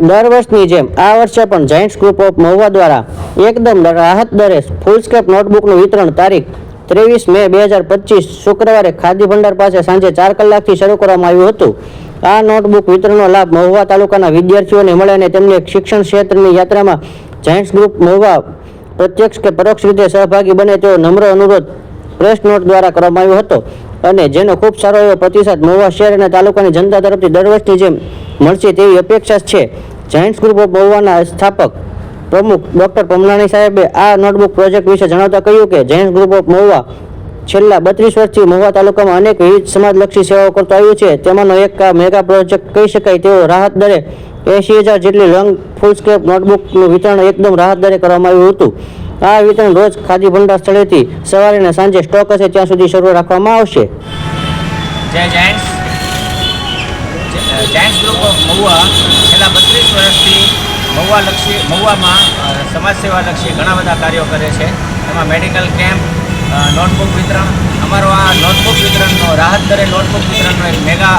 દર વર્ષની જેમ આ વર્ષે પણ જાયન્ટ્સ ગ્રુપ ઓફ મહુવા દ્વારા એકદમ રાહત દરે ફૂલસ્કેપ નોટબુકનું વિતરણ તારીખ ત્રેવીસ મે બે હજાર પચીસ શુક્રવારે ખાદી ભંડાર પાસે સાંજે ચાર કલાકથી શરૂ કરવામાં આવ્યું હતું. આ નોટબુક વિતરણનો લાભ મહુવા તાલુકાના વિદ્યાર્થીઓને મળે અને તેમની શિક્ષણ ક્ષેત્રની યાત્રામાં જાયન્ટ્સ ગ્રુપ મહુવા પ્રત્યક્ષ કે પરોક્ષ રીતે સહભાગી બને તેવો નમ્ર અનુરોધ પ્રેસ નોટ દ્વારા કરવામાં આવ્યો હતો અને જેનો ખૂબ સારો એવો પ્રતિસાદ મહુવા શહેર અને તાલુકાની જનતા તરફથી દર વર્ષની જેમ મળશે તેવી અપેક્ષા છે. જાયન્ટ્સ ગ્રુપ ઓફ મહુવાના સ્થાપક પ્રમુખ ડોક્ટર પમલાણી સાહેબે આ નોટબુક પ્રોજેક્ટ વિશે જણાવતા કહ્યું કે જૈન ગ્રુપ ઓફ મહુવા છેલ્લા બત્રીસ વર્ષથી મહુવા તાલુકામાં અનેક વિવિધ સમાજલક્ષી સેવાઓ કરતો આવ્યું છે. તેમાંનો એક મેગા પ્રોજેક્ટ કહી શકાય તેવો રાહત દરે એંશી હજાર જેટલી લોંગ ફૂલસ્કેપ નોટબુકનું વિતરણ એકદમ રાહત દરે કરવામાં આવ્યું હતું. આ વિતરણ રોજ ખાદી ભંડાર સ્થળેથી સવારે અને સાંજે સ્ટોક હશે ત્યાં સુધી શરૂ રાખવામાં આવશે. Jay gents gents group of Mahuva. છેલ્લા બત્રીસ વર્ષથી મહુવા લક્ષી મહુવામાં અ, સમાજ સેવા લક્ષી ઘણા બધા કાર્યો કરે છે. એમાં મેડિકલ કેમ્પ નોટબુક વિતરણ. અમારો આ નોટબુક વિતરણનો રાહત દરે નોટબુક વિતરણનો એક મેગા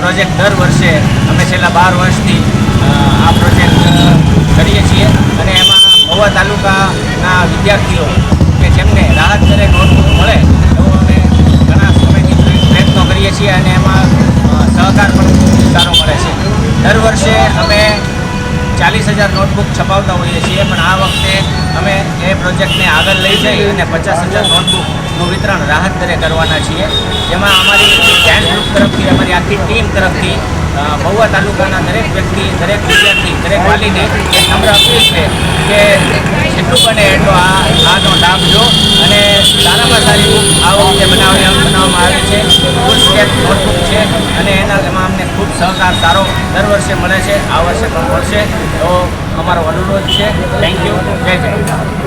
પ્રોજેક્ટ દર વર્ષે અમે છેલ્લા બાર વર્ષથી આ પ્રોજેક્ટ કરીએ છીએ. અને એમાં મહુવા તાલુકાના વિદ્યાર્થીઓ કે જેમને રાહત દરે નોટબુક મળે એવો અમે ઘણા સમયથી પ્રયત્નો કરીએ છીએ અને એમાં અ, સહકાર પણ ખૂબ સારો મળે છે દર વર્ષે અમે ચાલીસ હજાર નોટબુક છપાવતા હોઈએ છીએ, પણ આ વખતે અમે એ પ્રોજેક્ટને આગળ લઈ જઈ અને પચાસ હજાર નોટબુકનું વિતરણ રાહત દરે કરવાના છીએ. જેમાં અમારી જાયન્ટ ગ્રુપ તરફથી, અમારી આખી ટીમ તરફથી મહુવા તાલુકાના દરેક વ્યક્તિ, દરેક વિદ્યાર્થી, દરેક વાલીને એક નમ્ર અપીલ છે કે જેટલું બને એટલો આ, આનો લાભ લો અને સારામાં સારી આ વખતે બનાવી બનાવવામાં આવી છે ફૂલ સ્કેપ નોટબુક છે અને એના એમાં અમને ખૂબ સહકાર સારો દર વર્ષે મળે છે, આ વર્ષે પણ મળશે. તો અમારો અનુરોધ છે. થેન્ક યુ જય જય.